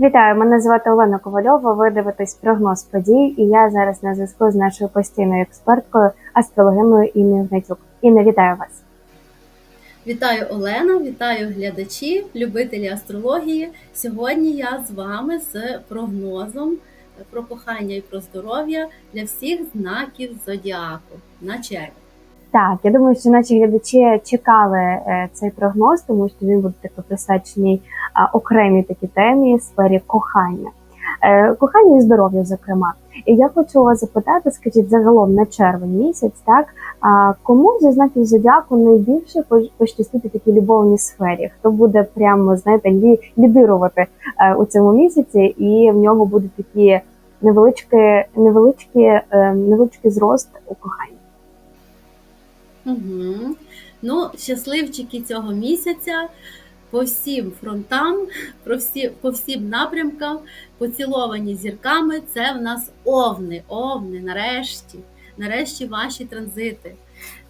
Вітаю, мене звати Олена Ковальова. Ви дивитесь прогноз подій, і я зараз на зв'язку з нашою постійною експерткою, астрологиною Інною Гнатюк. Інна, вітаю вас. Вітаю Олена, вітаю глядачі, любителі астрології. Сьогодні я з вами з прогнозом про кохання і про здоров'я для всіх знаків зодіаку на червень. Так, я думаю, що наші глядачі чекали е, цей прогноз, тому що він буде таки присвячений а, окремій такій темі сфері кохання. Е, Кохання і здоров'я, зокрема. І я хочу вас запитати, скажіть, загалом на червень місяць, так кому зі знаків зодіаку найбільше по- пощастить у такій любовній сфері? Хто буде прямо знаєте лі, лідирувати е, у цьому місяці, і в нього буде такі невеличкі, невеличкі, невеличкий зрост у коханні? Угу. Ну, щасливчики цього місяця по всім фронтам, про всі, по всім напрямкам, поціловані зірками. Це в нас овни, овни, нарешті, нарешті ваші транзити.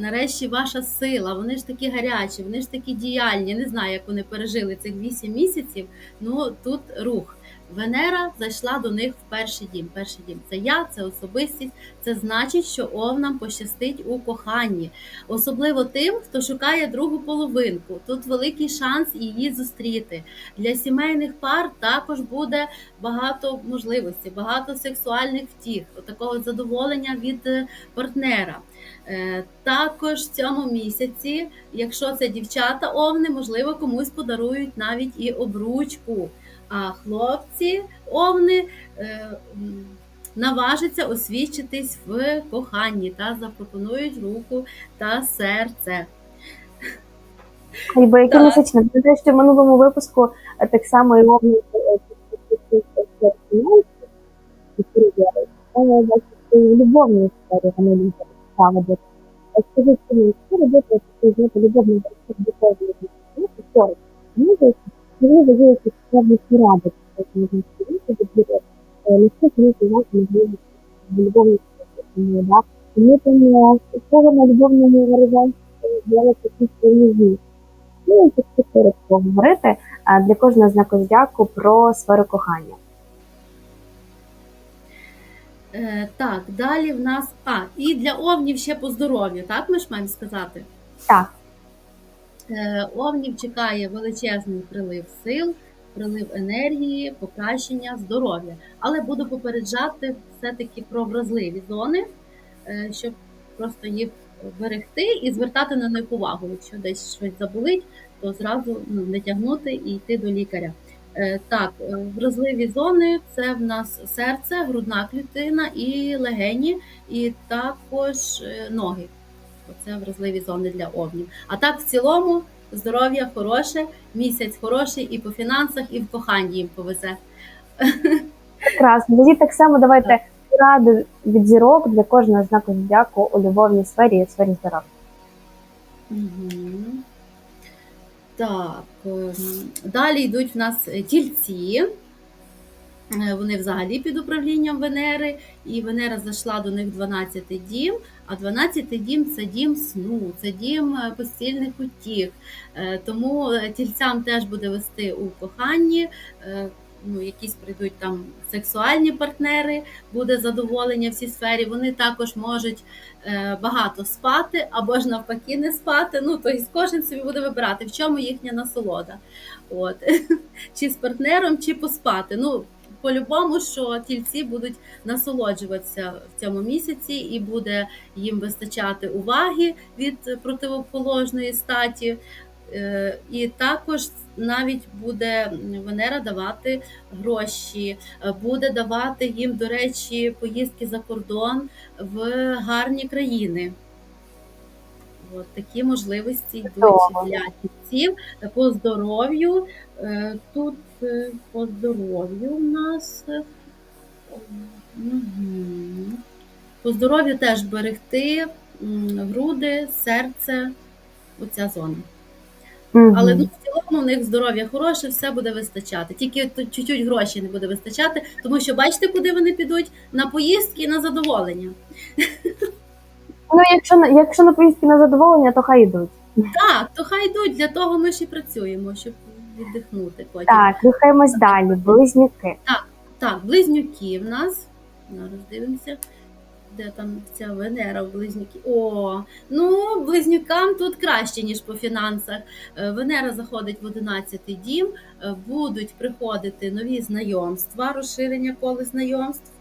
Нарешті ваша сила, вони ж такі гарячі, вони ж такі діяльні. Не знаю, як вони пережили цих 8 місяців. Ну тут рух. Венера зайшла до них в перший дім. Перший дім це я, це особистість. Це значить, що овнам пощастить у коханні, особливо тим, хто шукає другу половинку. Тут великий шанс її зустріти. Для сімейних пар також буде багато можливостей, багато сексуальних втіх, такого задоволення від е, партнера. Е, Також в цьому місяці, якщо це дівчата овни, можливо, комусь подарують навіть і обручку. А хлопці овни е, наважаться освідчитись в коханні та запропонують руку та серце. Бо яке місячне, ви що в минулому випуску е, так само і Овни в любовній сфері вони дуже цікаво буде. Скажіть, мені, що робити, якщо знаєте, любовний духовний історик? Мені здається, що це поради, що можна сказати, буде наскільки ви знаєте, можливо, в любовній сфері, да? Тому там у кого на любовному горизонті з'являються якісь свої зміни. Ну, і тут коротко говорити для кожного знаку зодіаку про сферу кохання. Е, Так, далі в нас. А, і для овнів ще по здоров'ю, так ми ж маємо сказати? Так, Е, Овнів чекає величезний прилив сил, прилив енергії, покращення здоров'я. Але буду попереджати все-таки про вразливі зони, е, щоб просто їх берегти і звертати на них увагу. Якщо десь щось заболить, то зразу ну, не тягнути і йти до лікаря. Е, Так, е, вразливі зони це в нас серце, грудна клітина і легені, і також е, ноги. Це вразливі зони для овнів. А так, в цілому, здоров'я хороше, місяць хороший і по фінансах, і в коханні їм повезе. прекрасно. Тоді так само давайте поради від зірок для кожного знаку зодіаку у любовній сфері і сфері здоров'я. Угу. Так, ем, далі йдуть в нас е, тільці. Е, Вони взагалі під управлінням Венери, і Венера зайшла до них 12-й дім. А 12-й дім це дім сну, це дім е, постільних утіх. Тому тільцям теж буде вести у коханні. Ну, якісь прийдуть там сексуальні партнери, буде задоволення в цій сфері. Вони також можуть е, багато спати або ж навпаки не спати. Ну, тобто кожен собі буде вибирати, в чому їхня насолода. От. Чи з партнером, чи поспати. Ну, по-любому, що тільці будуть насолоджуватися в цьому місяці, і буде їм вистачати уваги від противоположної статі. Е, І також навіть буде Венера давати гроші, е, буде давати їм, до речі, поїздки за кордон в гарні країни. От такі можливості йдуть для тільців по здоров'ю. Е, Тут по здоров'ю у нас. По здоров'ю теж берегти груди, серце, оця зона. Мгм. Але ну, в цілому у них здоров'я хороше, все буде вистачати. Тільки тут чуть-чуть грошей не буде вистачати, тому що бачите, куди вони підуть? На поїздки і на задоволення. Ну, якщо на якщо на поїздки на задоволення, то хай йдуть. Так, то хай йдуть, для того ми ж і працюємо, щоб віддихнути потім. Так, рухаємось далі. Близнюки. Так, близнюки в нас. Зараз дивимося, де там ця Венера в близнюки. О, ну близнюкам тут краще, ніж по фінансах. Е, Венера заходить в 11 дім, е, будуть приходити нові знайомства, розширення коли знайомств.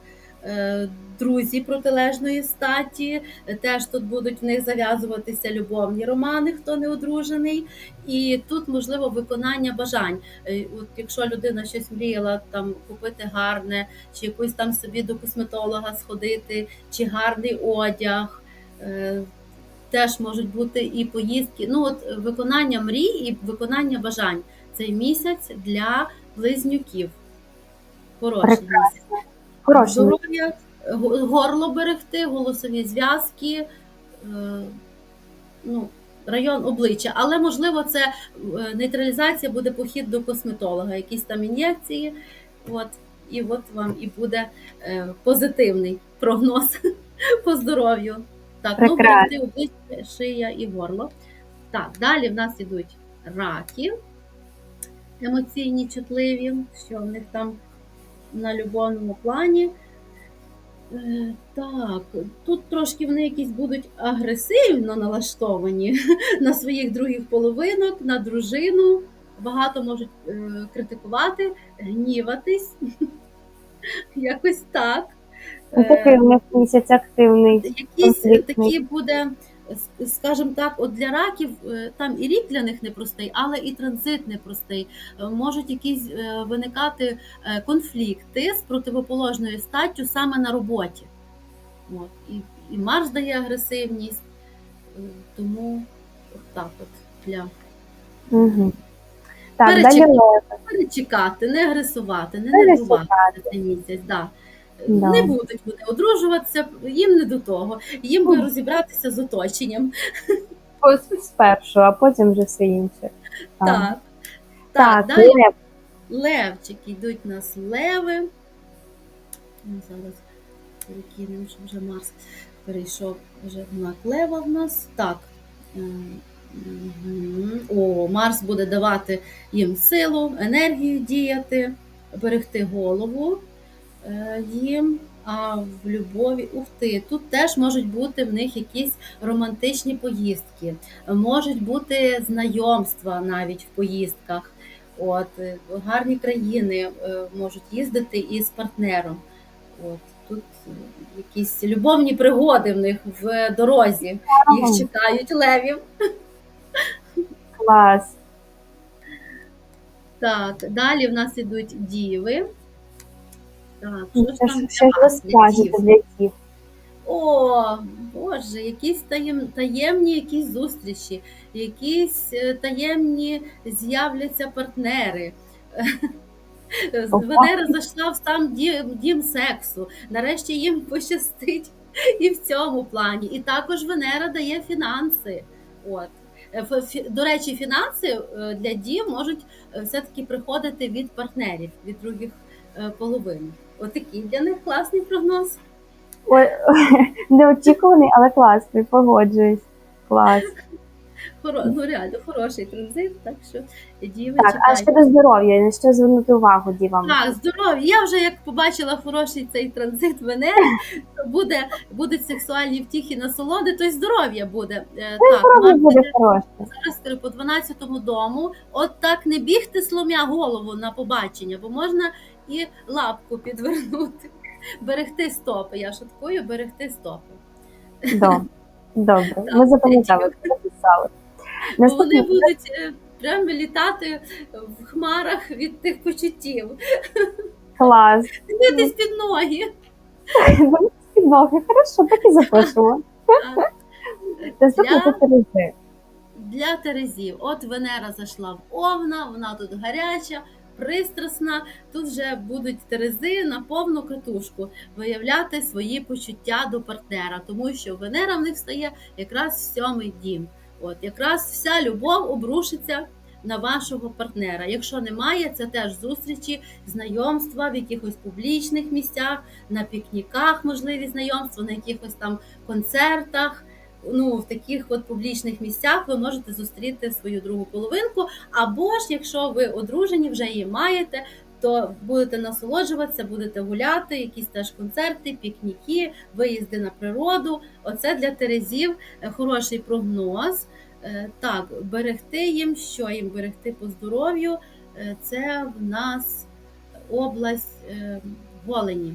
Е, Друзі протилежної статі, теж тут будуть в них зав'язуватися любовні романи, хто не одружений, і тут можливо виконання бажань. Е, От якщо людина щось мріяла там купити гарне, чи якусь там собі до косметолога сходити, чи гарний одяг. е, Теж можуть бути і поїздки. Ну от виконання мрій і виконання бажань. Цей місяць для близнюків. Хороший місяць. Здоров'я, горло берегти, голосові зв'язки, е, ну, район обличчя. Але можливо, це е, нейтралізація буде похід до косметолога, якісь там ін'єкції. От, і от вам і буде е, позитивний прогноз по здоров'ю. Так, ну берегти обличчя, шия і горло. Так, далі в нас ідуть раки, емоційні, чутливі, що в них там на любовному плані. Е, Так, тут трошки вони якісь будуть агресивно налаштовані на своїх других половинок, на дружину. Багато можуть е, критикувати, гніватись. Якось так. Ну, такий Е, у них місяць активний. Якийсь такий буде, скажімо так, от для раків е, там і рік для них непростий, але і транзит непростий. Е, Можуть якісь е, виникати конфлікти з противоположною статтю саме на роботі. От. І, і Марс дає агресивність, тому от так от для Угу. Так, Перечекати. далі перечекати, не агресувати, не нервувати цей місяць. Да. Да. Не будуть вони одружуватися, їм не до того. Їм би розібратися з оточенням. Ось Спершу, а потім вже все інше. Так. Так. Так, Так, далі лев. левчики йдуть у нас леви. Ну, Зараз перекинемо, що вже Марс перейшов вже знак лева в нас. Так. Е. О, Марс буде давати їм силу, енергію діяти, берегти голову їм. А в любові, ух ти, тут теж можуть бути в них якісь романтичні поїздки, можуть бути знайомства навіть в поїздках. От е, гарні країни е, можуть їздити із партнером. От тут е, якісь любовні пригоди в них в дорозі. Їх чекають левів. Клас. Так, далі в нас ідуть діви. Так, що ж там ж ж ви для скажете дів? для дів? О, Боже, якісь таєм, таємні якісь зустрічі, якісь е, таємні з'являться партнери. Венера зайшла в сам дім, дім сексу. Нарешті їм пощастить і в цьому плані. І також Венера дає фінанси. От. Е, ф- фі- До речі, фінанси е, для дім можуть е, все-таки приходити від партнерів, від других е, половин. Отакий для них класний прогноз. Ой, неочікуваний, але класний, погоджуюсь. Клас. Хоро, ну реально хороший транзит, так що діви Так, а щодо здоров'я, на що звернути увагу дівам? Так, здоров'я. Я вже як побачила хороший цей транзит Венери, то буде, будуть сексуальні втіхи насолоди, то й здоров'я буде. Е, Так, Здоров'я буде хороше. зараз скажу, по 12-му дому. От так не бігти сломя голову на побачення, бо можна і лапку підвернути. Берегти стопи. Я шуткую, берегти стопи. Добре. Добре. Ми запам'ятали, записали. Вони будуть е, прямо літати в хмарах від тих почуттів. клас. Дивитись під ноги. Під ноги, хорошо, так і запишемо. Наступне Для- це Терези. Для Терезів. От Венера зайшла в Овна, вона тут гаряча, пристрасна. Тут вже будуть Терези на повну катушку виявляти свої почуття до партнера, тому що Венера в них стає якраз в сьомий дім. От якраз вся любов обрушиться на вашого партнера. Якщо немає, це теж зустрічі, знайомства в якихось публічних місцях, на пікніках можливі знайомства, на якихось там концертах. Ну, в таких от публічних місцях ви можете зустріти свою другу половинку. Або ж, якщо ви одружені, вже її маєте, то будете насолоджуватися, будете гуляти, якісь теж концерти, пікніки, виїзди на природу. Оце для Терезів е, хороший прогноз. Е, Так, берегти їм, що їм берегти по здоров'ю, Е, це в нас область голені,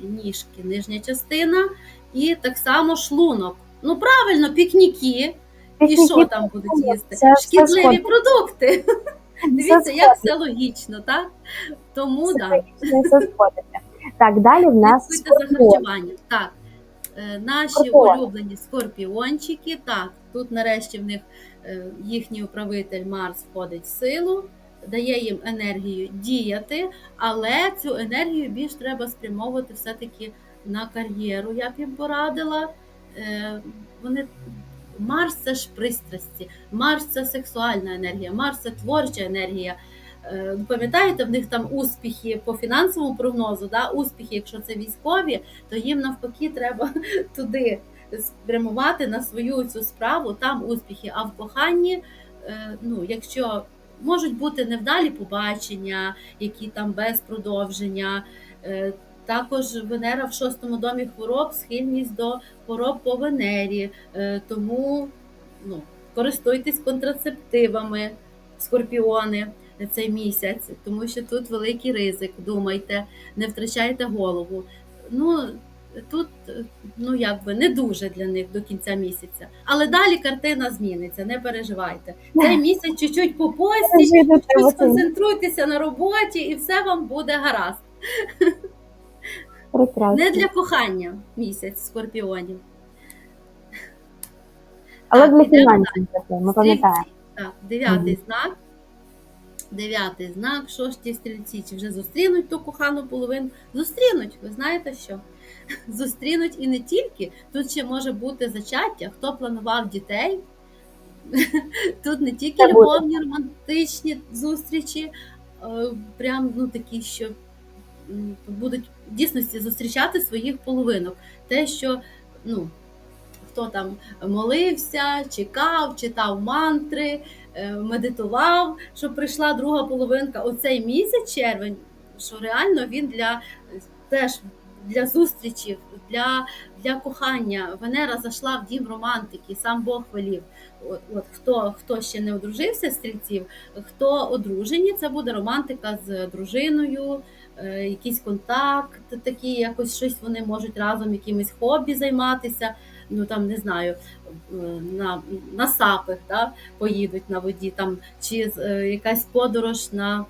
ніжки, нижня частина, і так само шлунок. Ну, правильно, пікніки. І що там будуть їсти? Це Шкідливі сходить. продукти. Дивіться, як все логічно, так? Тому Все да. все. Так, далі в нас Слідкуйте за скорпіон. харчуванням. Так. Е, Наші Скорпіон. улюблені скорпіончики. Так, тут нарешті в них е, їхній управитель Марс входить в силу, дає їм енергію діяти, але цю енергію більш треба спрямовувати все-таки на кар'єру. Я б їм порадила. Е, Вони Марс це ж пристрасті, Марс це сексуальна енергія, Марс це творча енергія. Е, Пам'ятаєте, в них там успіхи по фінансовому прогнозу, да? успіхи, якщо це військові, то їм навпаки треба туди спрямувати на свою цю справу, там успіхи. А в коханні, е, ну, якщо можуть бути невдалі побачення, які там без продовження. Е, Також Венера в шостому домі хвороб, схильність до хвороб по Венері. Е, Тому ну, користуйтесь контрацептивами, скорпіони цей місяць, тому що тут великий ризик. Думайте, не втрачайте голову. Ну тут ну якби не дуже для них до кінця місяця. Але далі картина зміниться, не переживайте. Цей місяць чуть-чуть чуть треба сконцентруйтеся на роботі, і все вам буде гаразд. Прекрасно. Не для кохання місяць скорпіонів. Але для фінансів ми пам'ятаємо. Так, дев'ятий Мгм. знак. Дев'ятий знак, шості стрільці, чи вже зустрінуть ту кохану половину? Зустрінуть, ви знаєте що? Зустрінуть і не тільки. Тут ще може бути зачаття, хто планував дітей. Тут не тільки Це буде. любовні, романтичні зустрічі, е, прям ну такі, що будуть дійсності зустрічати своїх половинок. Те, що ну, хто там молився, чекав, читав мантри, е, медитував, щоб прийшла друга половинка. Оцей місяць, червень, що реально він для теж для зустрічі, для, для кохання. Венера зайшла в дім романтики, сам Бог велів. От, от хто, хто ще не одружився з стрільців, хто одружені, це буде романтика з дружиною, е, якийсь контакт, такий, якось щось вони можуть разом якимось хобі займатися. Ну там не знаю, е, на, на сапах да, поїдуть на воді, там, чи е, якась подорож на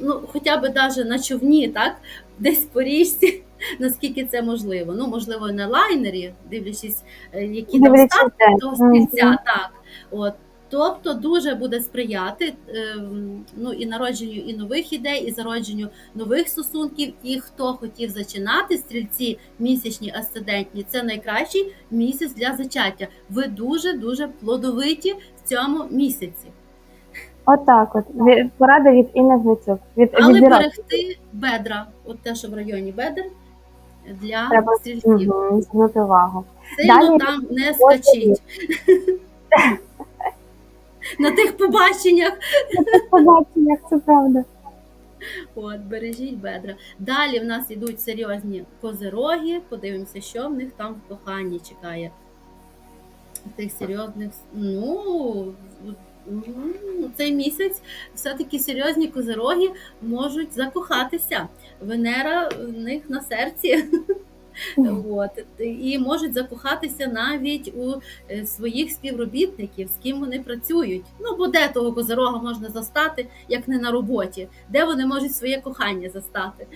ну, хоча б навіть на човні, так, десь по річці, наскільки це можливо. Ну, можливо, на лайнері, дивлячись, е, які там де. того так. От. Тобто дуже буде сприяти ем, ну, і народженню і нових ідей, і зародженню нових стосунків. І хто хотів зачинати стрільці місячні асцендентні, це найкращий місяць для зачаття. Ви дуже дуже плодовиті в цьому місяці. Отак от. Ві- Порада від Інни Гнатюк. Від, Але від берегти бедра, от те, що в районі бедер для Треба стрільців. Звернути увагу. Сильно Далі там не скачіть. На тих побаченнях. Побачення, це правда. От, бережіть бедра. Далі в нас йдуть серйозні козироги. Подивимося, що в них там в коханні чекає. Тих серйозних. Ну, цей місяць все-таки серйозні козироги можуть закохатися. Венера в них на серці. От, і можуть закохатися навіть у е, своїх співробітників, з ким вони працюють. Ну, бо де того козирога можна застати, як не на роботі, де вони можуть своє кохання застати.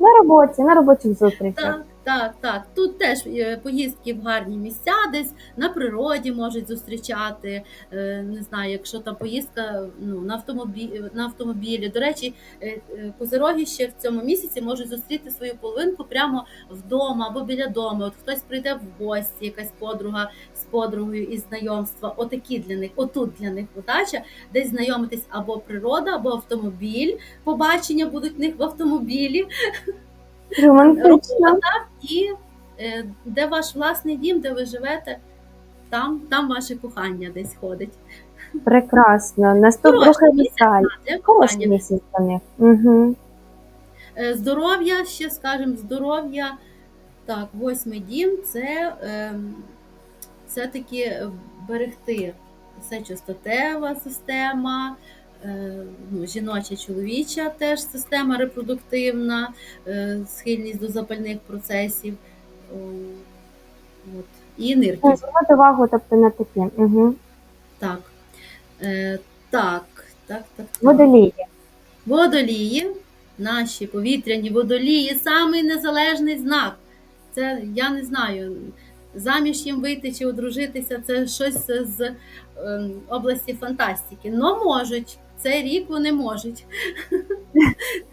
На роботі, на робочих зустрічах. Так, так, так. Тут теж е, поїздки в гарні місця, десь на природі можуть зустрічати. е, Не знаю, якщо там поїздка ну, на, автомобілі, на автомобілі. До речі, е, козироги ще в цьому місяці можуть зустріти свою половинку прямо вдома або біля дому. От хтось прийде в гості, якась подруга з подругою із знайомства. Отакі для них, отут для них удача, десь знайомитись або природа, або автомобіль. Побачення будуть в них в автомобілі. Романтично. і е, де ваш власний дім, де ви живете, там, там ваше кохання десь ходить. Прекрасно. Наступний Хороший рухаємо місяць. Для них. Угу. Е, Здоров'я, ще скажемо, здоров'я. Так, восьмий дім це ем, все-таки берегти. Це частотева система, е, ну, жіноча, чоловіча теж система репродуктивна, е, схильність до запальних процесів. От. І нирки. Звернути увагу, тобто на такі. Угу. Так. Е, так, так, так. Водолії. Водолії, наші повітряні водолії, самий незалежний знак. Це я не знаю. Заміж їм вийти чи одружитися це щось з ем, області фантастики. Но можуть. Цей рік вони можуть.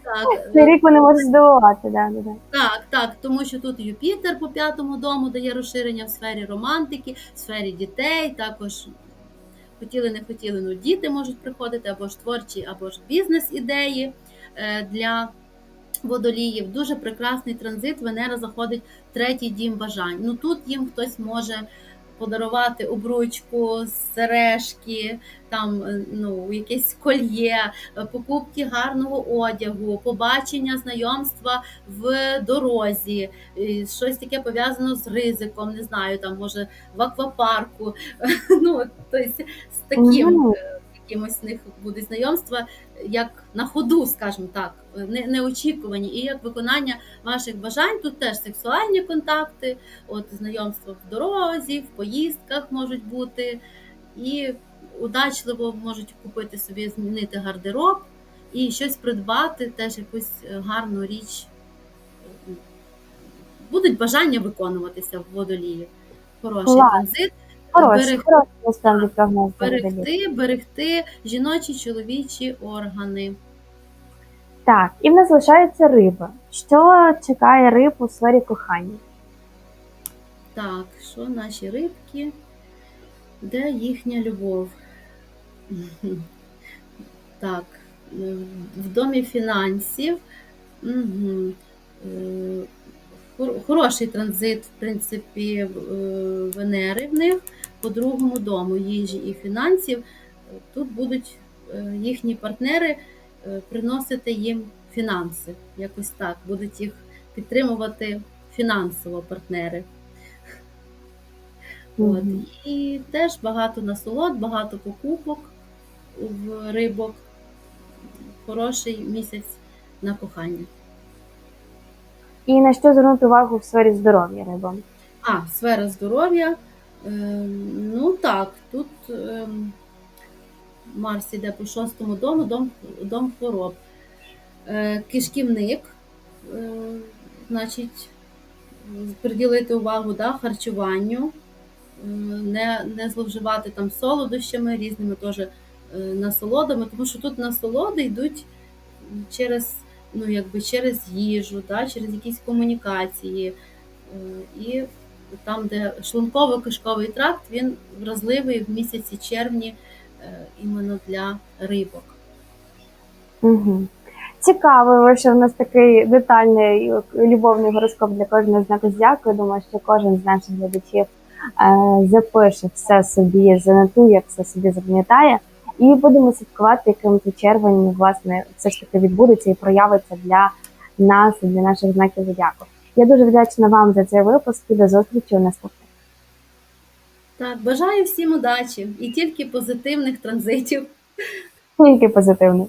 Так, Цей рік вони можуть здивувати, да, да, да. так, так, тому що тут Юпітер по п'ятому дому дає розширення в сфері романтики, в сфері дітей, також хотіли, не хотіли, ну діти можуть приходити, або ж творчі, або ж бізнес-ідеї е, для водоліїв. Дуже прекрасний транзит. Венера заходить в третій дім бажань. Ну тут їм хтось може подарувати обручку, сережки, там е, ну, якесь кольє, е, покупки гарного одягу, побачення, знайомства в дорозі, щось таке пов'язано з ризиком, не знаю, там може в аквапарку. Ну, тобто з таким Мгм. е, якимось в них буде знайомства, як на ходу, скажімо так, не, неочікувані, і як виконання ваших бажань. Тут теж сексуальні контакти, от знайомства в дорозі, в поїздках можуть бути, і удачливо можуть купити собі, змінити гардероб і щось придбати, теж якусь гарну річ. Будуть бажання виконуватися в водолії. Хороший Клас. транзит. Берег- насправді прогноз. берегти, берегти жіночі чоловічі органи. Так, і в нас залишається риба. Що чекає риб у сфері кохання? Так, що наші рибки? Де їхня любов? Так, е, в домі фінансів. Угу. Хороший транзит, в принципі, е, Венери в них по другому дому їжі і фінансів. Тут будуть е, їхні партнери е, приносити їм фінанси. Якось так, будуть їх підтримувати фінансово партнери. От. І теж багато насолод, багато покупок в рибок. Хороший місяць на кохання. І на що звернути увагу в сфері здоров'я рибам? А, сфера здоров'я. Ем, ну так, тут ем, Марс іде по шостому дому, дом, дом хвороб. Е, кишківник, е, значить, приділити увагу да, харчуванню, е, не, не зловживати там солодощами, різними теж насолодами, тому що тут насолоди йдуть через, ну, якби через їжу, да, через якісь комунікації. І там, де шлунково-кишковий тракт, він вразливий в місяці червні е, іменно для рибок. Угу. Цікаво, що в нас такий детальний любовний гороскоп для кожного знаку зодіаку. Думаю, що кожен з наших глядачів е, запише все собі, занотує, все собі запам'ятає. І будемо слідкувати, яким це червень власне все ж таки відбудеться і проявиться для нас, для наших знаків зодіаку. Я дуже вдячна вам за цей випуск і до зустрічі у наступних. Так, бажаю всім удачі і тільки позитивних транзитів. Тільки позитивно.